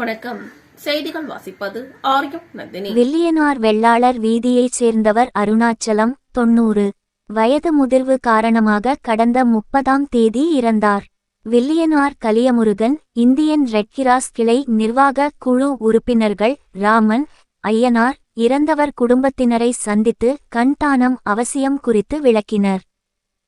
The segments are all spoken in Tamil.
வணக்கம். செய்திகள் வாசிப்பது ஆரியம் நந்தினி. வில்லியனார் வெள்ளாளர் வீதியைச் சேர்ந்தவர் அருணாச்சலம் தொன்னூறு. வயது முதிர்வு காரணமாக கடந்த முப்பதாம் தேதி இறந்தார். Villianur Kaliyamurugan Indian red cross கிளை நிர்வாக குழு உறுப்பினர்கள் ராமன் ஐயனார் இறந்தவர் குடும்பத்தினரை சந்தித்து கண்தானம் அவசியம் குறித்து விளக்கினர்.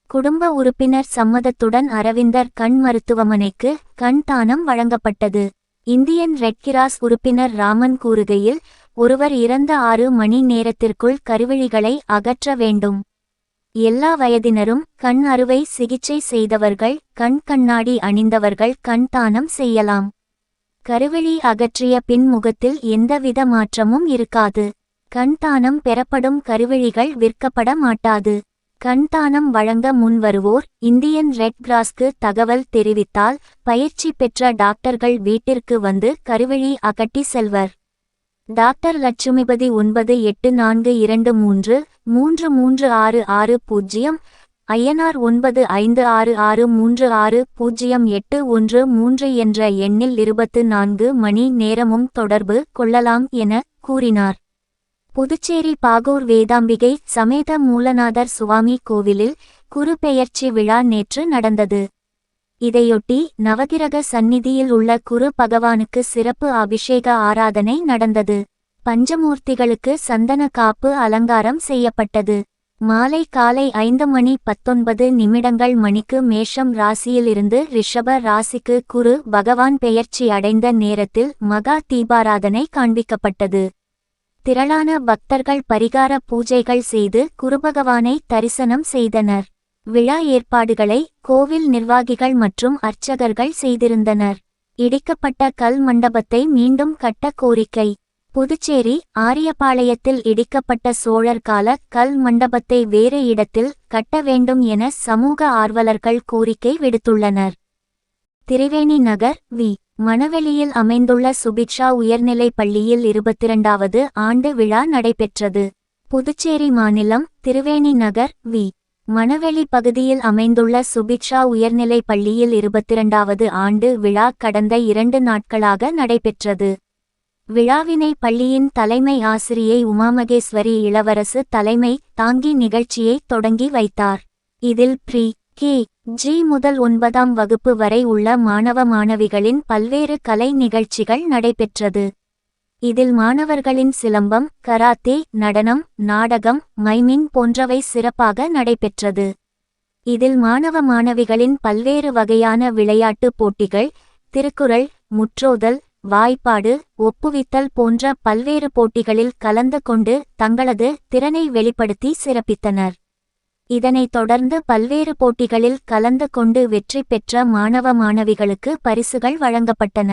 குடும்ப உறுப்பினர் சம்மதத்துடன் அரவிந்தர் கண் மருத்துவமனைக்கு கண் தானம் வழங்கப்பட்டது. இந்தியன் ரெட்கிராஸ் உறுப்பினர் ராமன் கூறுகையில் ஒருவர் இறந்த ஆறு மணி நேரத்திற்குள் கருவிழிகளை அகற்ற வேண்டும். எல்லா வயதினரும் கண் அறுவை சிகிச்சை செய்தவர்கள் கண் கண்ணாடி அணிந்தவர்கள் கண் தானம் செய்யலாம். கருவிழி அகற்றிய பின் முகத்தில் எந்தவித மாற்றமும் இருக்காது. கண் தானம் பெறப்படும் கருவிழிகள் விற்கப்பட மாட்டாது. கண்தானம் வழங்க முன்வருவோர் இந்தியன் ரெட் கிராஸ்க்கு தகவல் தெரிவித்தால் பயிற்சி பெற்ற டாக்டர்கள் வீட்டிற்கு வந்து கருவழி அகட்டி செல்வர். டாக்டர் லட்சுமிபதி ஒன்பது எட்டு நான்கு இரண்டு மூன்று மூன்று மூன்று ஆறு ஆறு பூஜ்ஜியம் ஐயனார் ஒன்பது ஐந்து ஆறு ஆறு மூன்று ஆறு பூஜ்ஜியம் எட்டு ஒன்று மூன்று என்ற எண்ணில் இருபத்து நான்கு மணி நேரமும் தொடர்பு கொள்ளலாம் என கூறினார். புதுச்சேரி பாகூர் வேதாம்பிகை சமேத மூலநாதர் சுவாமி கோவிலில் குருபெயர்ச்சி விழா நேற்று நடந்தது. இதையொட்டி நவகிரக சந்நிதியில் உள்ள குரு பகவானுக்கு சிறப்பு அபிஷேக ஆராதனை நடந்தது. பஞ்சமூர்த்திகளுக்கு சந்தன காப்பு அலங்காரம் செய்யப்பட்டது. மாலை காலை ஐந்து மணி பத்தொன்பது நிமிடங்கள் மணிக்கு மேஷம் ராசியிலிருந்து ரிஷப ராசிக்கு குரு பகவான் பெயர்ச்சி அடைந்த நேரத்தில் மகா தீபாராதனை காண்பிக்கப்பட்டது. திரளான பக்தர்கள் பரிகார பூஜைகள் செய்து குருபகவானை தரிசனம் செய்தனர். விழா ஏற்பாடுகளை கோவில் நிர்வாகிகள் மற்றும் அர்ச்சகர்கள் செய்திருந்தனர். இடிக்கப்பட்ட கல் மண்டபத்தை மீண்டும் கட்ட கோரிக்கை. புதுச்சேரி ஆரியபாளையத்தில் இடிக்கப்பட்ட சோழர் கால கல் மண்டபத்தை வேறு இடத்தில் கட்ட வேண்டும் என சமூக ஆர்வலர்கள் கோரிக்கை விடுத்துள்ளனர். திரிவேணி நகர் வி. மணவெளியில் அமைந்துள்ள சுபிக்ஷா உயர்நிலைப் பள்ளியில் இருபத்திரண்டாவது ஆண்டு விழா நடைபெற்றது. புதுச்சேரி மாநிலம் திருவேணி நகர் வி. மணவெளி பகுதியில் அமைந்துள்ள சுபிக்ஷா உயர்நிலைப் பள்ளியில் இருபத்திரண்டாவது ஆண்டு விழா கடந்த இரண்டு நாட்களாக நடைபெற்றது. விழாவினை பள்ளியின் தலைமை ஆசிரியை உமாமகேஸ்வரி இளவரசு தலைமை தாங்கி நிகழ்ச்சியை தொடங்கி வைத்தார். இதில் ப்ரீ. கி. ஜி. முதல் ஒன்பதாம் வகுப்பு வரை உள்ள மாணவ மாணவிகளின் பல்வேறு கலை நிகழ்ச்சிகள் நடைபெற்றது. இதில் மாணவர்களின் சிலம்பம் கராத்தே நடனம் நாடகம் மைமிங் போன்றவை சிறப்பாக நடைபெற்றது. இதில் மாணவ மாணவிகளின் பல்வேறு வகையான விளையாட்டுப் போட்டிகள் திருக்குறள் முற்றோதல் வாய்ப்பாடு ஒப்புவித்தல் போன்ற பல்வேறு போட்டிகளில் கலந்து கொண்டு தங்களது திறனை வெளிப்படுத்தி சிறப்பித்தனர். இதனைத் தொடர்ந்து பல்வேறு போட்டிகளில் கலந்து கொண்டு வெற்றி பெற்ற மாணவ மாணவிகளுக்கு பரிசுகள் வழங்கப்பட்டன.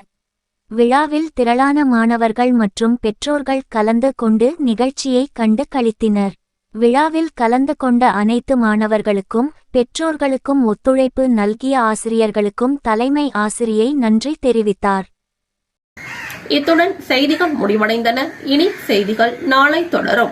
விழாவில் திரளான மாணவர்கள் மற்றும் பெற்றோர்கள் கலந்து கொண்டு நிகழ்ச்சியை கண்டு கழித்தினர் விழாவில் கலந்து கொண்ட அனைத்து மாணவர்களுக்கும் பெற்றோர்களுக்கும் ஒத்துழைப்பு நல்கிய ஆசிரியர்களுக்கும் தலைமை ஆசிரியை நன்றி தெரிவித்தார். இத்துடன் செய்திகள் முடிவடைந்தன. இனி செய்திகள் நாளை தொடரும்.